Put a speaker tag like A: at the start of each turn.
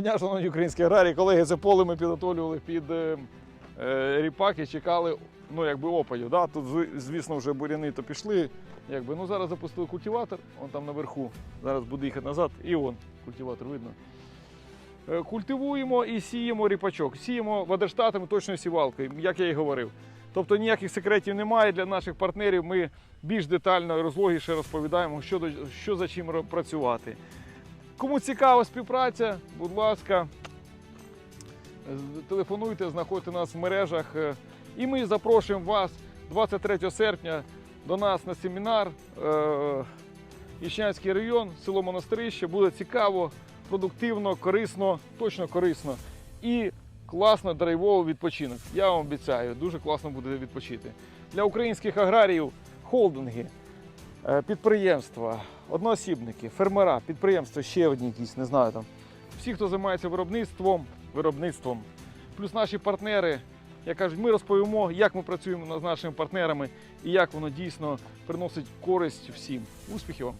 A: Дня, шановні українські аграрії, колеги, це поле ми підготовлювали під е, е, ріпак і чекали ну, якби опадів. Да? Тут, звісно, вже буряни то пішли. Якби. Ну, зараз запустили культиватор, он там наверху. Зараз буде їхати назад, і он культиватор видно. Е, Культивуємо і сіємо ріпачок. Сіємо водоштатами точною сівалкою, як я і говорив. Тобто ніяких секретів немає для наших партнерів. Ми більш детально розлогіше розповідаємо, що, що за чим працювати. Кому цікава співпраця, будь ласка, телефонуйте, знаходьте нас в мережах. Е, І ми запрошуємо вас 23 серпня до нас на семінар. Е, Іщанський район, село Монастирище. Буде цікаво, продуктивно, корисно, точно корисно. І класно драйвово відпочинок. Я вам обіцяю, дуже класно буде відпочити. Для українських аграріїв холдинги, підприємства, одноосібники, фермера, підприємства, ще одні якісь, не знаю там. Всі, хто займається виробництвом, виробництвом, плюс наші партнери. Як кажуть, ми розповімо, як ми працюємо з нашими партнерами і як воно дійсно приносить користь всім. Успіхів вам!